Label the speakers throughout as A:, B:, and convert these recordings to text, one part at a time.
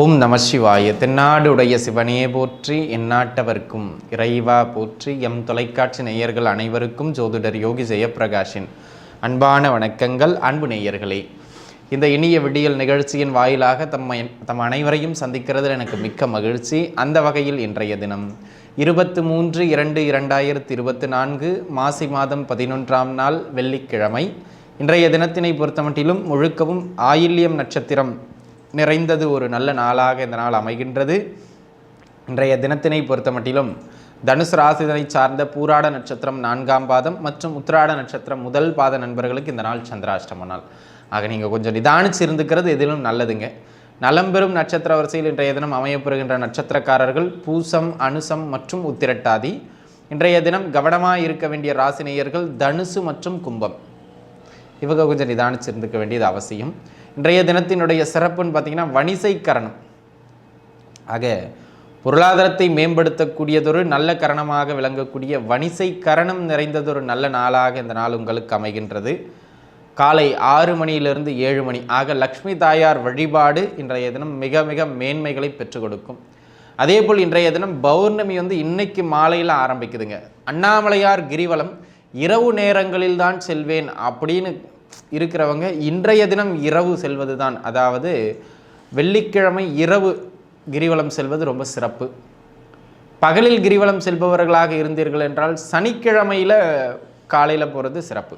A: ஓம் நம சிவாய. தென்னாடுடைய சிவனே போற்றி எந்நாட்டவர்க்கும் இறைவா போற்றி எம் தொலைக்காட்சி நேயர்கள் அனைவருக்கும் ஜோதிடர் யோகி ஜெயப்பிரகாஷின் அன்பான வணக்கங்கள் அன்பு நேயர்களே. இந்த இனிய விடியல் நிகழ்ச்சியின் வாயிலாக தம்மை தம் அனைவரையும் சந்திக்கிறதில் எனக்கு மிக்க மகிழ்ச்சி. அந்த வகையில் இன்றைய தினம் இருபத்து மூன்று இரண்டு இரண்டாயிரத்தி இருபத்தி நான்கு மாசி மாதம் பதினொன்றாம் நாள் வெள்ளிக்கிழமை. இன்றைய தினத்தினை பொறுத்தமட்டிலும் முழுக்கவும் ஆயில்யம் நட்சத்திரம் நிறைந்தது ஒரு நல்ல நாளாக இந்த நாள் அமைகின்றது. இன்றைய தினத்தினை பொறுத்தமட்டிலும் தனுசு ராசிதனை சார்ந்த பூராட நட்சத்திரம் நான்காம் பாதம் மற்றும் உத்திராட நட்சத்திரம் முதல் பாத நண்பர்களுக்கு இந்த நாள் சந்திராஷ்டம நாள். ஆக நீங்கள் கொஞ்சம் நிதானிச்சு இருந்துக்கிறது எதிலும் நல்லதுங்க. நலம்பெறும் நட்சத்திர வரிசையில் இன்றைய தினம் அமையப்பெறுகின்ற நட்சத்திரக்காரர்கள் பூசம் அனுசம் மற்றும் உத்திரட்டாதி. இன்றைய தினம் கவனமாக இருக்க வேண்டிய ராசினேயர்கள் தனுசு மற்றும் கும்பம். இவங்க கொஞ்சம் நிதானிச்சு இருந்துக்க வேண்டியது அவசியம். இன்றைய தினத்தினுடைய சிறப்புன்னு பார்த்தீங்கன்னா வணிசை கரணம் ஆக பொருளாதாரத்தை மேம்படுத்தக்கூடியதொரு நல்ல கரணமாக விளங்கக்கூடிய வணிசை கரணம் நிறைந்ததொரு நல்ல நாளாக இந்த நாள் உங்களுக்கு அமைகின்றது. காலை ஆறு மணியிலிருந்து ஏழு மணி. ஆக லக்ஷ்மி தாயார் வழிபாடு இன்றைய தினம் மிக மிக மேன்மைகளை பெற்றுக் கொடுக்கும். அதேபோல் இன்றைய தினம் பௌர்ணமி வந்து இன்னைக்கு மாலையில் ஆரம்பிக்குதுங்க. அண்ணாமலையார் கிரிவலம் இரவு நேரங்களில் தான் செல்வேன் அப்படின்னு இருக்கிறவங்க இன்றைய தினம் இரவு செல்வது தான் அதாவது வெள்ளிக்கிழமை இரவு கிரிவலம் செல்வது ரொம்ப சிறப்பு. பகலில் கிரிவலம் செல்பவர்களாக இருந்தீர்கள் என்றால் சனிக்கிழமையில் காலையில் போகிறது சிறப்பு.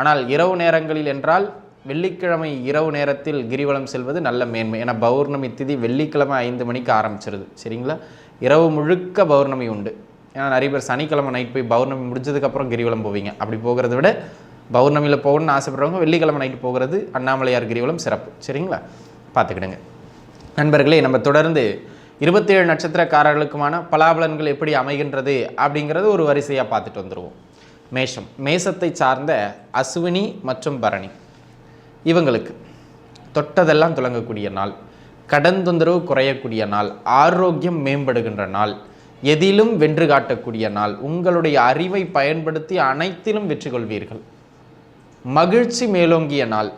A: ஆனால் இரவு நேரங்களில் என்றால் வெள்ளிக்கிழமை இரவு நேரத்தில் கிரிவலம் செல்வது நல்ல மேன்மை. ஏன்னா பௌர்ணமி திதி வெள்ளிக்கிழமை ஐந்து மணிக்கு ஆரம்பிச்சிருது. சரிங்களா? இரவு முழுக்க பௌர்ணமி உண்டு. ஏன்னா நிறைய பேர் சனிக்கிழமை நைட் போய் பௌர்ணமி முடிஞ்சதுக்கப்புறம் கிரிவலம் போவீங்க. அப்படி போகிறத விட பௌர்ணமியில் போகணும்னு ஆசைப்படுறவங்க வெள்ளிக்கிழமை நைட்டு போகிறது அண்ணாமலையார் கிரிவலம் சிறப்பு. சரிங்களா? பார்த்துக்கிடுங்க. நண்பர்களே நம்ம தொடர்ந்து இருபத்தேழு நட்சத்திரக்காரர்களுக்குமான பலாபலன்கள் எப்படி அமைகின்றது அப்படிங்கிறது ஒரு வரிசையாக பார்த்துட்டு வந்துடுவோம் மேஷம். மேசத்தை சார்ந்த அசுவினி மற்றும் பரணி. இவங்களுக்கு தொட்டதெல்லாம் துளங்கக்கூடிய நாள் கடன் தொந்தரவு குறையக்கூடிய நாள் ஆரோக்கியம் மேம்படுகின்ற நாள் எதிலும் வென்று காட்டக்கூடிய நாள் உங்களுடைய அறிவை பயன்படுத்தி அனைத்திலும் வெற்றி கொள்வீர்கள். மகிழ்ச்சி மேலோங்கிய நாள்.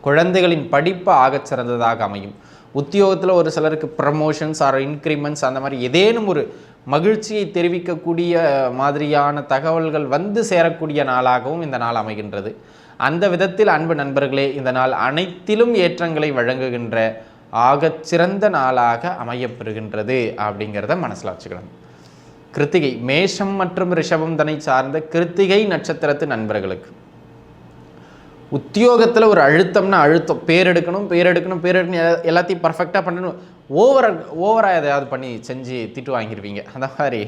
A: குழந்தைகளின் படிப்பு ஆகச் சிறந்ததாக அமையும். உத்தியோகத்தில் ஒரு சிலருக்கு ப்ரமோஷன்ஸ் ஆர் இன்க்ரிமெண்ட்ஸ் அந்த மாதிரி ஏதேனும் ஒரு மகிழ்ச்சியை தெரிவிக்கக்கூடிய மாதிரியான தகவல்கள் வந்து சேரக்கூடிய நாளாகவும் இந்த நாள் அமைகின்றது. அந்த விதத்தில் அன்பு நண்பர்களே இந்த நாள் அனைத்திலும் ஏற்றங்களை வழங்குகின்ற ஆகச்சிறந்த நாளாக அமையப்பெறுகின்றது அப்படிங்கிறத மனசில் வச்சுக்கணும். கிருத்திகை மேஷம் மற்றும் ரிஷபம் தனை சார்ந்த கிருத்திகை நட்சத்திரத்து நண்பர்களுக்கு. உத்தியோகத்தில் ஒரு அழுத்தம்னா அழுத்தம். பேர் எடுக்கணும் பேர் எடுக்கணும் பேர் எடுக்கணும். எல்லாத்தையும் பர்ஃபெக்டாக பண்ணணும். ஓவர ஓவராக எதையாவது பண்ணி செஞ்சு திட்டு வாங்கிடுவீங்க அந்த மாதிரி.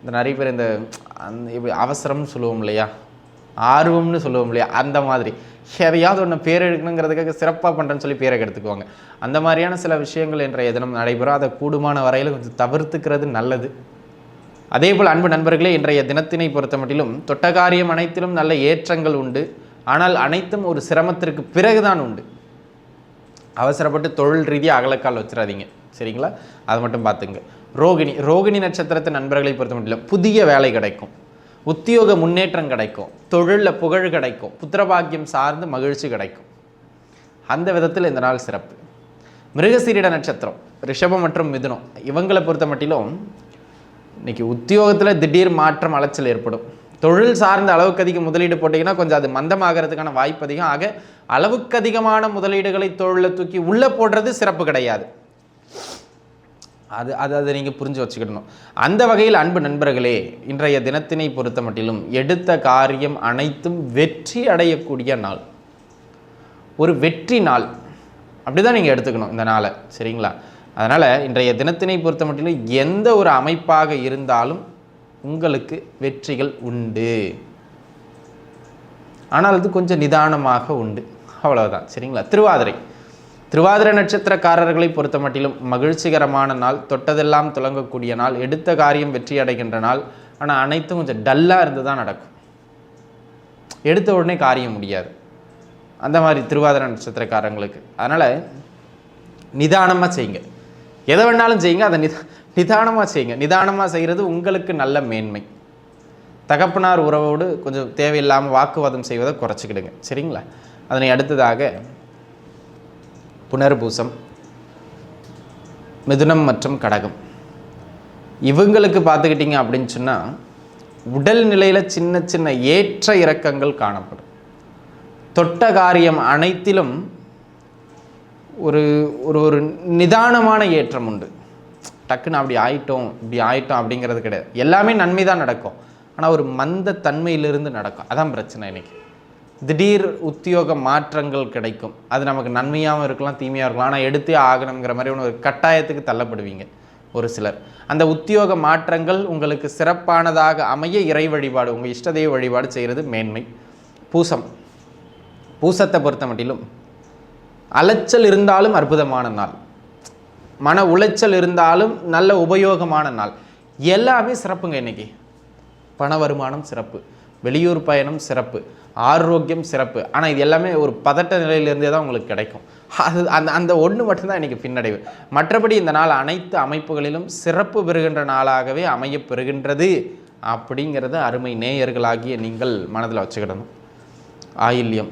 A: இந்த நிறைய பேர் இந்த அந்த இப்படி அவசரம்னு சொல்லுவோம் இல்லையா? ஆர்வம்னு சொல்லுவோம் இல்லையா? அந்த மாதிரி. எதையாவது ஒன்று பேர் எடுக்கணுங்கிறதுக்காக சிறப்பாக பண்ணுறேன்னு சொல்லி பேரை எடுத்துக்குவாங்க அந்த மாதிரியான சில விஷயங்கள் என்ற தினம் நடைபெறும். அதை கூடுமான வரையில் கொஞ்சம் தவிர்த்துக்கிறது நல்லது. அதேபோல் அன்பு நண்பர்களே இன்றைய தினத்தினை பொறுத்த மட்டிலும் தொட்டகாரியம் அனைத்திலும் நல்ல ஏற்றங்கள் உண்டு. ஆனால் அனைத்தும் ஒரு சிரமத்திற்கு பிறகுதான் உண்டு. அவசரப்பட்டு தொழில் ரீதியாக அகலக்கால் வச்சிடாதீங்க சரிங்களா? அதை மட்டும் பார்த்துங்க. ரோகிணி ரோகிணி நட்சத்திரத்தை நண்பர்களை பொறுத்த மட்டும் புதிய வேலை கிடைக்கும். உத்தியோக முன்னேற்றம் கிடைக்கும். தொழிலில் புகழ் கிடைக்கும். புத்திரபாக்கியம் சார்ந்து மகிழ்ச்சி கிடைக்கும். அந்த விதத்தில் இந்த நாள் சிறப்பு. மிருகசீரிட நட்சத்திரம் ரிஷபம் மற்றும் மிதுனம். இவங்களை பொறுத்த மட்டிலும் இன்னைக்கு உத்தியோகத்தில் திடீர் மாற்றம் அலைச்சல் ஏற்படும். தொழில் சார்ந்த அளவுக்கு அதிக முதலீடு போட்டிங்கன்னா கொஞ்சம் அது மந்தமாகறதுக்கான வாய்ப்பு அதிகம். ஆக அளவுக்கு அதிகமான முதலீடுகளை தொழிலில் தூக்கி உள்ளே போடுறது சிறப்பு கிடையாது. அது அது அதை நீங்கள் புரிஞ்சு வச்சுக்கிடணும். அந்த வகையில் அன்பு நண்பர்களே இன்றைய தினத்தினை பொறுத்த மட்டிலும் எடுத்த காரியம் அனைத்தும் வெற்றி அடையக்கூடிய நாள். ஒரு வெற்றி நாள். அப்படிதான் நீங்கள் எடுத்துக்கணும் இந்த நாளை. சரிங்களா? அதனால் இன்றைய தினத்தினை பொறுத்த மட்டிலும் எந்த ஒரு அமைப்பாக இருந்தாலும் உங்களுக்கு வெற்றிகள் உண்டு. ஆனால் அது கொஞ்சம் நிதானமாக உண்டு. அவ்வளவுதான். சரிங்களா? திருவாதிரை. திருவாதிரை நட்சத்திரக்காரர்களை பொறுத்த மட்டிலும் மகிழ்ச்சிகரமான நாள் தொட்டதெல்லாம் துலங்கக்கூடிய நாள் எடுத்த காரியம் வெற்றி அடைகின்ற நாள். ஆனால் அனைத்தும் கொஞ்சம் டல்லாக இருந்து தான் நடக்கும். எடுத்த உடனே காரியம் முடியாது. அந்த மாதிரி திருவாதிரை நட்சத்திரக்காரங்களுக்கு. அதனால் நிதானமாக செய்யுங்க. எதை வேணாலும் செய்யுங்க. அதை நிதா நிதானமாக செய்யுங்க. நிதானமாக செய்கிறது உங்களுக்கு நல்ல மேன்மை. தகப்பனார் உறவோடு கொஞ்சம் தேவையில்லாமல் வாக்குவாதம் செய்வதை குறைச்சிக்கிடுங்க. சரிங்களா? அதனை அடுத்ததாக புனர்பூசம் மிதுனம் மற்றும் கடகம். இவங்களுக்கு பார்த்துக்கிட்டிங்க அப்படின்னு சொன்னால் உடல் நிலையில் சின்ன சின்ன ஏற்ற இறக்கங்கள் காணப்படும். தொட்ட காரியம் அனைத்திலும் ஒரு ஒரு ஒரு நிதானமான ஏற்றம் உண்டு. டக்குன்னு அப்படி ஆயிட்டோம் இப்படி ஆயிட்டோம் அப்படிங்கிறது கிடையாது. எல்லாமே நன்மை தான் நடக்கும். ஆனால் ஒரு மந்த தன்மையிலிருந்து நடக்கும். அதான் பிரச்சனை இன்னைக்கு. திடீர் உத்தியோக மாற்றங்கள் கிடைக்கும். அது நமக்கு நன்மையாகவும் இருக்கலாம் தீமையாக இருக்கலாம். ஆனால் எடுத்தே ஆகணுங்கிற மாதிரி ஒன்று ஒரு கட்டாயத்துக்கு தள்ளப்படுவீங்க ஒரு சிலர். அந்த உத்தியோக மாற்றங்கள் உங்களுக்கு சிறப்பானதாக அமைய இறை வழிபாடு உங்கள் இஷ்டதெய்வ வழிபாடு செய்கிறது மேன்மை. பூசம். பூசத்தை பொறுத்த மட்டிலும் அலைச்சல் இருந்தாலும் அற்புதமான நாள். மன உளைச்சல் இருந்தாலும் நல்ல உபயோகமான நாள். எல்லாமே சிறப்புங்க இன்னைக்கு. பண வருமானம் சிறப்பு. வெளியூர் பயணம் சிறப்பு. ஆரோக்கியம் சிறப்பு. ஆனால் இது எல்லாமே ஒரு பதட்ட நிலையிலிருந்தே தான் உங்களுக்கு கிடைக்கும். அது அந்த அந்த ஒன்று மட்டும்தான் இன்றைக்கி பின்னடைவு. மற்றபடி இந்த நாள் அனைத்து அமைப்புகளிலும் சிறப்பு பெறுகின்ற நாளாகவே அமையப் பெறுகின்றது அப்படிங்கிறத அருமை நேயர்களாகிய நீங்கள் மனதில் வச்சுக்கிடணும். ஆயில்யம்.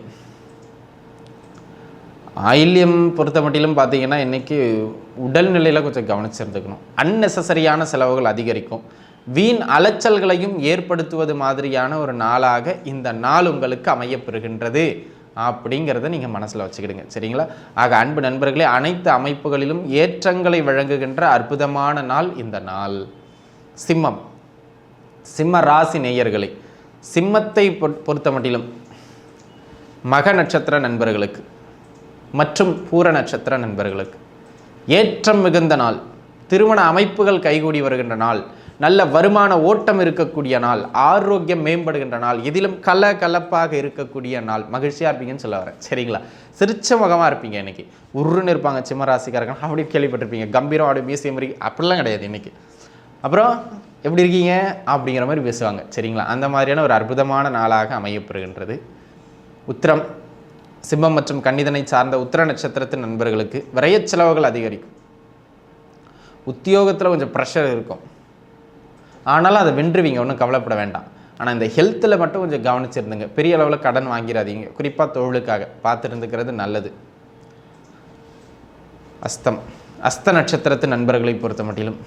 A: ஆயில்யம் பொறுத்த மட்டிலும் பார்த்தீங்கன்னா இன்றைக்கி உடல்நிலையில் கொஞ்சம் கவனிச்சிருந்துக்கணும். அன்னெசசரியான செலவுகள் அதிகரிக்கும். வீண் அலைச்சல்களையும் ஏற்படுத்துவது மாதிரியான ஒரு நாளாக இந்த நாள் உங்களுக்கு அமையப்பெறுகின்றது அப்படிங்கிறத நீங்கள் மனசில் வச்சுக்கிடுங்க. சரிங்களா? ஆக அன்பு நண்பர்களே அனைத்து அமைப்புகளிலும் ஏற்றங்களை வழங்குகின்ற அற்புதமான நாள் இந்த நாள். சிம்மம். சிம்ம ராசி நேயர்களை சிம்மத்தை பொ- பொறுத்த மட்டிலும் மக நட்சத்திர நண்பர்களுக்கு மற்றும் பூர நட்சத்திர நண்பர்களுக்கு. ஏற்றம் மிகுந்த நாள் திருமண அமைப்புகள் கைகூடி வருகின்ற நாள் நல்ல வருமான ஓட்டம் இருக்கக்கூடிய நாள் ஆரோக்கியம் மேம்படுகின்ற நாள் இதிலும் கல கலப்பாக இருக்கக்கூடிய நாள். மகிழ்ச்சியாக இருப்பீங்கன்னு சொல்ல வரேன். சரிங்களா? சிரிச்ச முகமாக இருப்பீங்க இன்னைக்கு. உருன்னு இருப்பாங்க சிம்மராசிக்காரங்க அப்படி கேள்விப்பட்டிருப்பீங்க. கம்பீரம் அப்படி பேசிய மாதிரி. அப்படிலாம் கிடையாது இன்னைக்கு. அப்புறம் எப்படி இருக்கீங்க? அப்படிங்கிற மாதிரி பேசுவாங்க. சரிங்களா? அந்த மாதிரியான ஒரு அற்புதமான நாளாக அமையப்பெறுகின்றது உத்திரம் சிம்மம் மற்றும் கன்னிதனை சார்ந்த உத்திர நட்சத்திரத்தின் நண்பர்களுக்கு விரைய செலவுகள் அதிகரிக்கும். உத்தியோகத்தில் கொஞ்சம் ப்ரெஷர் இருக்கும். ஆனாலும் அதை வென்றுவீங்க ஒன்றும் கவலைப்பட வேண்டாம். ஆனால் இந்த ஹெல்த்தில் மட்டும் கொஞ்சம் கவனிச்சிருந்துங்க. பெரிய அளவில் கடன் வாங்கிடாதீங்க குறிப்பாக தொழிலுக்காக பார்த்துருந்துக்கிறது நல்லது. அஸ்தம். அஸ்த நட்சத்திரத்து நண்பர்களை பொறுத்த மட்டிலும்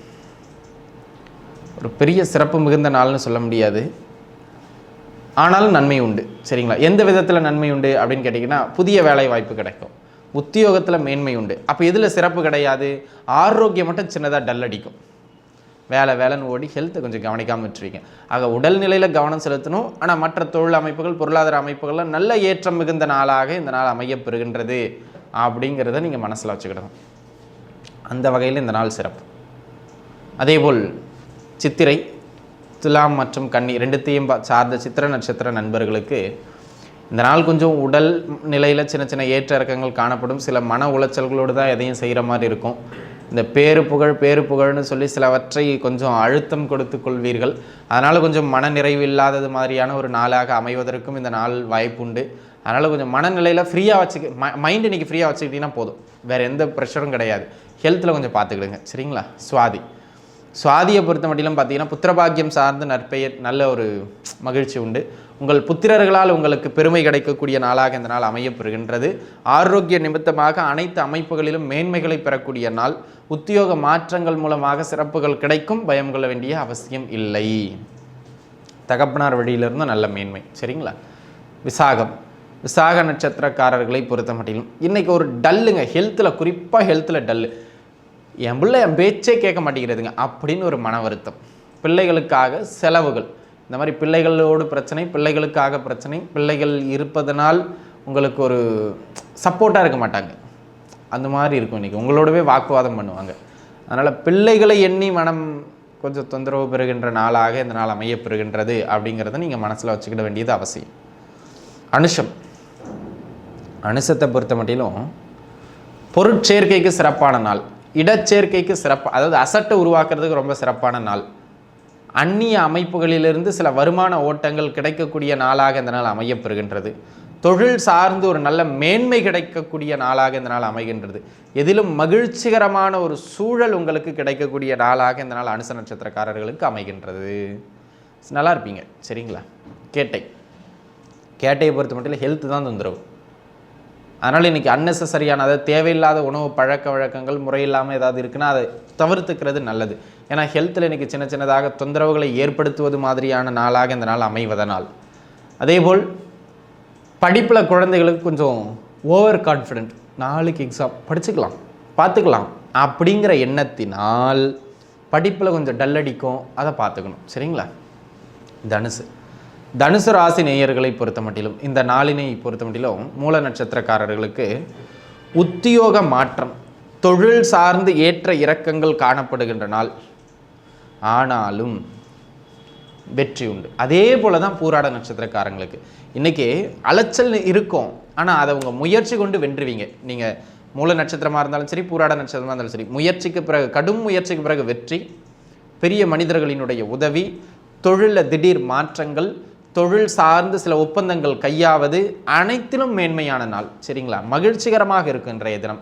A: ஒரு பெரிய சிறப்பு மிகுந்த நாள்னு சொல்ல முடியாது. ஆனாலும் நன்மை உண்டு. சரிங்களா? எந்த விதத்தில் நன்மை உண்டு அப்படின்னு கேட்டிங்கன்னா புதிய வேலை வாய்ப்பு கிடைக்கும். உத்தியோகத்தில் மேன்மை உண்டு. அப்போ எதில் சிறப்பு கிடையாது? ஆரோக்கியம் மட்டும் சின்னதாக டல் அடிக்கும். வேலை வேலைன்னு ஓடி ஹெல்த்தை கொஞ்சம் கவனிக்காமல் விட்டுருவீங்க. ஆக உடல்நிலையில் கவனம் செலுத்தணும். ஆனால் மற்ற தொழில் அமைப்புகள் பொருளாதார அமைப்புகள்லாம் நல்ல ஏற்றம் மிகுந்த நாளாக இந்த நாள் அமையப் பெறுகின்றது அப்படிங்கிறத நீங்கள் மனசில் வச்சுக்கிடணும். அந்த வகையில் இந்த நாள் சிறப்பு. அதேபோல் சித்திரை துலாம் மற்றும் கன்னி ரெண்டுத்தையும் பா- சார்ந்த சித்திர நட்சத்திர நண்பர்களுக்கு இந்த நாள் கொஞ்சம் உடல் நிலையில் சின்ன சின்ன ஏற்ற இறக்கங்கள் காணப்படும். சில மன உளைச்சல்களோடு தான் எதையும் செய்கிற மாதிரி இருக்கும். இந்த பேரு புகழ் பேரு புகழ்னு சொல்லி சிலவற்றை கொஞ்சம் அழுத்தம் கொடுத்து கொள்வீர்கள். அதனால் கொஞ்சம் மன நிறைவு இல்லாதது மாதிரியான ஒரு நாளாக அமைவதற்கும் இந்த நாள் வாய்ப்புண்டு. அதனால் கொஞ்சம் மனநிலையில் ஃப்ரீயாக வச்சுக்க ம மைண்ட் இன்னைக்கு ஃப்ரீயாக வச்சுக்கிட்டிங்கன்னா போதும். வேறு எந்த ப்ரெஷரும் கிடையாது. ஹெல்த்தில் கொஞ்சம் பார்த்துக்கிடுங்க. சரிங்களா? சுவாதி. சுவாதியை பொறுத்த மட்டிலும் பார்த்தீங்கன்னா புத்திரபாக்கியம் சார்ந்த நற்பெயர் நல்ல ஒரு மகிழ்ச்சி உண்டு. உங்கள் புத்திரர்களால் உங்களுக்கு பெருமை கிடைக்கக்கூடிய நாளாக இந்த நாள் அமையப்பெறுகின்றது. ஆரோக்கிய நிமித்தமாக அனைத்து அமைப்புகளிலும் மேன்மைகளை பெறக்கூடிய நாள். உத்தியோக மாற்றங்கள் மூலமாக சிறப்புகள் கிடைக்கும். பயம் கொள்ள வேண்டிய அவசியம் இல்லை. தகப்பனார் வழியிலிருந்து நல்ல மேன்மை. சரிங்களா? விசாகம். விசாக நட்சத்திரக்காரர்களை பொறுத்த மட்டிலும் இன்றைக்கி ஒரு டல்லுங்க. ஹெல்த்தில் குறிப்பாக ஹெல்த்தில் டல்லு. என் பிள்ளை என் பேச்சே கேட்க மாட்டேங்கிறதுங்க அப்படின்னு ஒரு மன வருத்தம். பிள்ளைகளுக்காக செலவுகள். இந்த மாதிரி பிள்ளைகளோடு பிரச்சனை பிள்ளைகளுக்காக பிரச்சனை பிள்ளைகள் இருப்பதனால் உங்களுக்கு ஒரு சப்போர்ட்டாக இருக்க மாட்டாங்க. அந்த மாதிரி இருக்கும் இன்றைக்கி உங்களோடவே வாக்குவாதம் பண்ணுவாங்க. அதனால் பிள்ளைகளை எண்ணி மனம் கொஞ்சம் தொந்தரவு பெறுகின்ற நாளாக இந்த நாள் அமைய பெறுகின்றது அப்படிங்கிறத நீங்கள் மனசில் வச்சுக்கிட வேண்டியது அவசியம். அனுஷம். அனுசத்தை பொறுத்த மட்டிலும் பொருட்சேர்க்கைக்கு சிறப்பான நாள். இடச்சேர்க்கைக்கு சிறப்பு அதாவது அசட்டை உருவாக்குறதுக்கு ரொம்ப சிறப்பான நாள். அந்நிய அமைப்புகளிலிருந்து சில வருமான ஓட்டங்கள் கிடைக்கக்கூடிய நாளாக இந்த நாள் அமையப்பெறுகின்றது. தொழில் சார்ந்து ஒரு நல்ல மேன்மை கிடைக்கக்கூடிய நாளாக இந்த நாள் அமைகின்றது. எதிலும் மகிழ்ச்சிகரமான ஒரு சூழல் உங்களுக்கு கிடைக்கக்கூடிய நாளாக இந்த நாள் அனுச நட்சத்திரக்காரர்களுக்கு அமைகின்றது. நல்லா இருப்பீங்க. சரிங்களா? கேட்டை. கேட்டையை பொறுத்த மட்டும் இல்லை ஹெல்த் தான் தொந்தரவு. அதனால் இன்றைக்கி அன்னெசரியான அதாவது தேவையில்லாத உணவு பழக்க வழக்கங்கள் முறையில்லாமல் ஏதாவது இருக்குன்னா அதை தவிர்த்துக்கிறது நல்லது. ஏன்னா ஹெல்த்தில் இன்றைக்கி சின்ன சின்னதாக தொந்தரவுகளை ஏற்படுத்துவது மாதிரியான நாளாக இந்த நாள் அமைவதனால். அதேபோல் படிப்பில் குழந்தைகளுக்கு கொஞ்சம் ஓவர் கான்ஃபிடென்ட் நாளைக்கு எக்ஸாம் படிச்சுக்கலாம் பார்த்துக்கலாம். அப்படிங்கிற எண்ணத்தினால் படிப்பில் கொஞ்சம் டல் அடிக்கும் அதை பார்த்துக்கணும். சரிங்களா? தனுசு. தனுசு ராசி நேயர்களை பொறுத்த மட்டிலும் இந்த நாளினை பொறுத்த மட்டிலும் மூல நட்சத்திரக்காரர்களுக்கு உத்தியோக மாற்றம் தொழில் சார்ந்து ஏற்ற இறக்கங்கள் காணப்படுகின்ற நாள். ஆனாலும் வெற்றி உண்டு. அதே போல தான் பூராட நட்சத்திரக்காரங்களுக்கு. இன்றைக்கி அலைச்சல் இருக்கும். ஆனால் அதை உங்கள் முயற்சி கொண்டு வென்றுவீங்க. நீங்கள் மூல நட்சத்திரமாக இருந்தாலும் சரி பூராட நட்சத்திரமாக இருந்தாலும் சரி முயற்சிக்கு பிறகு கடும் முயற்சிக்கு பிறகு வெற்றி பெரிய மனிதர்களினுடைய உதவி தொழிலில் திடீர் மாற்றங்கள் தொழில் சார்ந்து சில ஒப்பந்தங்கள் கையாவது அனைத்திலும் மேன்மையான நாள். சரிங்களா? மகிழ்ச்சிகரமாக இருக்கும் இன்றைய தினம்.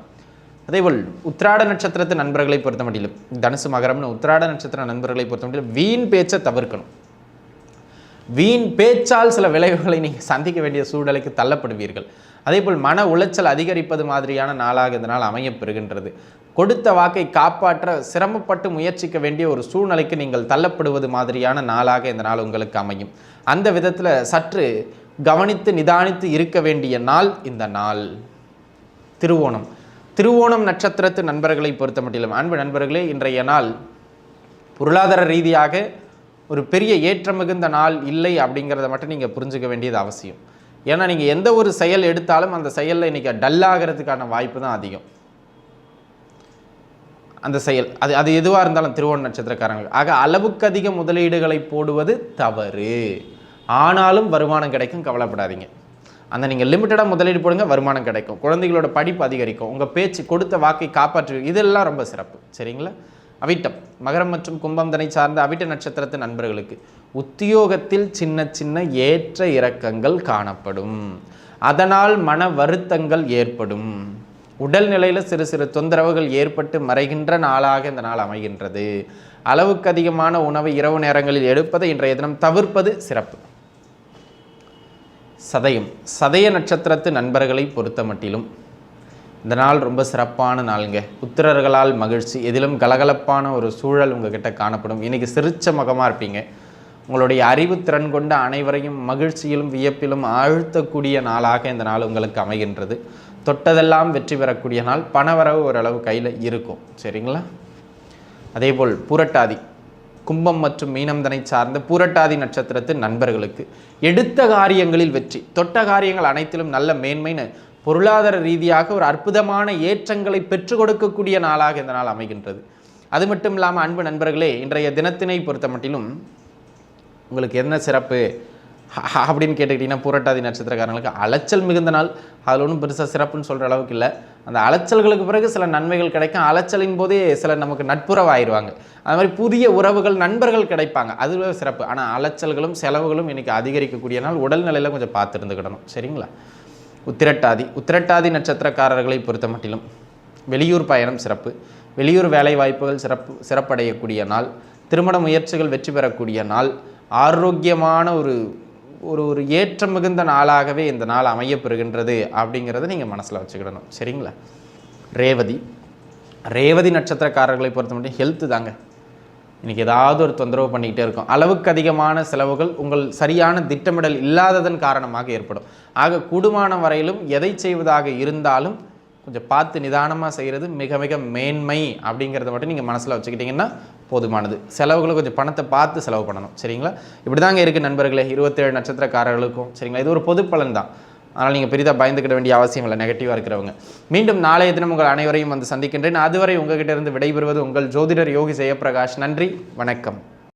A: அதேபோல் உத்ராட நட்சத்திரத்து நண்பர்களை பொறுத்த முடியலும் தனுசு மகரம்னு உத்ராட நட்சத்திர நண்பர்களை பொறுத்த முடியல வீண் பேச்சை தவிர்க்கணும். வீண் பேச்சால் சில விளைவுகளை நீங்கள் சந்திக்க வேண்டிய சூழ்நிலைக்கு தள்ளப்படுவீர்கள். அதேபோல் மன உளைச்சல் அதிகரிப்பது மாதிரியான நாளாக இந்த நாள் அமையப்பெறுகின்றது கொடுத்த வாக்கை காப்பாற்ற சிரமப்பட்டு முயற்சிக்க வேண்டிய ஒரு சூழ்நிலைக்கு நீங்கள் தள்ளப்படுவது மாதிரியான நாளாக இந்த நாள் உங்களுக்கு அமையும். அந்த விதத்தில் சற்று கவனித்து நிதானித்து இருக்க வேண்டிய நாள் இந்த நாள். திருவோணம். திருவோணம் நட்சத்திரத்து நண்பர்களை பொறுத்த மட்டிலும் அன்பு நண்பர்களே இன்றைய நாள் பொருளாதார ரீதியாக ஒரு பெரிய ஏற்றம் மிகுந்த நாள் இல்லை அப்படிங்கிறத மட்டும் நீங்கள் புரிஞ்சுக்க வேண்டியது அவசியம். ஏன்னா நீங்கள் எந்த ஒரு செயல் எடுத்தாலும் அந்த செயலில் இன்றைக்கி டல்லாகிறதுக்கான வாய்ப்பு தான் அதிகம். அந்த செயல். அது அது எதுவாக இருந்தாலும் திருவோண நட்சத்திரக்காரங்கள் ஆக அளவுக்கு அதிக முதலீடுகளை போடுவது தவறு. ஆனாலும் வருமானம் கிடைக்கும் கவலைப்படாதீங்க. அந்த நீங்கள் லிமிட்டடாக முதலீடு போடுங்க வருமானம் கிடைக்கும். குழந்தைகளோட படிப்பு அதிகரிக்கும். உங்கள் பேச்சு கொடுத்த வாக்கை காப்பாற்று இதெல்லாம் ரொம்ப சிறப்பு. சரிங்களா? அவிட்டம். மகரம் மற்றும் கும்பம் தனை சார்ந்த அவிட்ட நட்சத்திரத்து நண்பர்களுக்கு உத்தியோகத்தில் சின்ன சின்ன ஏற்ற இறக்கங்கள் காணப்படும். அதனால் மன வருத்தங்கள் ஏற்படும். உடல்நிலையில் சிறு சிறு தொந்தரவுகள் ஏற்பட்டு மறைகின்ற நாளாக இந்த நாள் அமைகின்றது. அளவுக்கு அதிகமான உணவை இரவு நேரங்களில் எடுப்பதை இன்றைய தினம் தவிர்ப்பது சிறப்பு. சதயம். சதய நட்சத்திரத்து நண்பர்களை பொறுத்த மட்டிலும் இந்த நாள் ரொம்ப சிறப்பான நாளுங்க. புத்திரர்களால் மகிழ்ச்சி எதிலும் கலகலப்பான ஒரு சூழல் உங்ககிட்ட காணப்படும். இன்றைக்கி சிரிச்ச முகமாக இருப்பீங்க. உங்களுடைய அறிவுத்திறன் கொண்ட அனைவரையும் மகிழ்ச்சியிலும் வியப்பிலும் ஆழ்த்தக்கூடிய நாளாக இந்த நாள் உங்களுக்கு அமைகின்றது. தொட்டதெல்லாம் வெற்றி பெறக்கூடிய நாள் பணவரவு ஓரளவு கையில் இருக்கும். சரிங்களா? அதேபோல் பூரட்டாதி கும்பம் மற்றும் மீனம்தனை சார்ந்த பூரட்டாதி நட்சத்திரத்து நண்பர்களுக்கு எடுத்த காரியங்களில் வெற்றி. தொட்ட காரியங்கள் அனைத்திலும் நல்ல மேன்மைன்னு பொருளாதார ரீதியாக ஒரு அற்புதமான ஏற்றங்களை பெற்றுக் கொடுக்கக்கூடிய நாளாக இந்த நாள் அமைகின்றது. அது மட்டும் இல்லாமல் அன்பு நண்பர்களே இன்றைய தினத்தினை பொறுத்த மட்டிலும் உங்களுக்கு என்ன சிறப்பு? அப்படின்னு கேட்டுக்கிட்டிங்கன்னா பூரட்டாதி நட்சத்திரக்காரங்களுக்கு அலைச்சல் மிகுந்த நாள். அதில் ஒன்றும் பெருசாக சிறப்புன்னு சொல்கிற அளவுக்கு இல்லை. அந்த அலைச்சல்களுக்கு பிறகு சில நன்மைகள் கிடைக்கும். அலைச்சலின் போதே சில நமக்கு நட்புறவாயிருவாங்க. அது மாதிரி புதிய உறவுகள் நண்பர்கள் கிடைப்பாங்க. அதுவே சிறப்பு. ஆனால் அலைச்சல்களும் செலவுகளும் இன்றைக்கி அதிகரிக்கக்கூடிய நாள். உடல்நிலையில் கொஞ்சம் பார்த்துருந்துக்கிடணும். சரிங்களா? உத்திரட்டாதி உத்திரட்டாதி நட்சத்திரக்காரர்களை பொறுத்த மட்டிலும் வெளியூர் பயணம் சிறப்பு. வெளியூர் வேலை வாய்ப்புகள் சிறப்பு சிறப்படையக்கூடிய நாள். திருமண முயற்சிகள் வெற்றி பெறக்கூடிய நாள். ஆரோக்கியமான ஒரு ஒரு ஒரு ஏற்றம் மிகுந்த நாளாகவே இந்த நாள் அமையப்பெறுகின்றது அப்படிங்கிறத நீங்கள் மனசில் வச்சுக்கிடணும். சரிங்களா? ரேவதி. ரேவதி நட்சத்திரக்காரர்களை பொறுத்த மட்டும் ஹெல்த்து தாங்க. இன்றைக்கி ஏதாவது ஒரு தொந்தரவு பண்ணிக்கிட்டே இருக்கும். அளவுக்கு அதிகமான செலவுகள் உங்கள் சரியான திட்டமிடல் இல்லாததன் காரணமாக ஏற்படும். ஆக கூடுமான வரையிலும் எதை செய்வதாக இருந்தாலும் கொஞ்சம் பார்த்து நிதானமாக செய்கிறது மிக மிக மேன்மை அப்படிங்கிறத மட்டும் நீங்கள் மனசில் வச்சுக்கிட்டிங்கன்னா போதுமானது. செலவுகளை கொஞ்சம் பணத்தை பார்த்து செலவு பண்ணணும். சரிங்களா? இப்படி தாங்க இருக்குது நண்பர்களே. இருபத்தேழு நட்சத்திரக்காரர்களுக்கும் சரிங்களா? இது ஒரு பொது பலன் தான். அதனால் நீங்கள் பெரிதாக பயந்துக்கிட வேண்டிய அவசியம் இல்லை. நெகட்டிவாக இருக்கிறவங்க. மீண்டும் நாளைய தினம் உங்கள் அனைவரையும் வந்து சந்திக்கின்றேன். அதுவரை உங்ககிட்ட இருந்து விடைபெறுவது உங்கள் ஜோதிடர் யோகி ஜெயபிரகாஷ் நன்றி. வணக்கம்.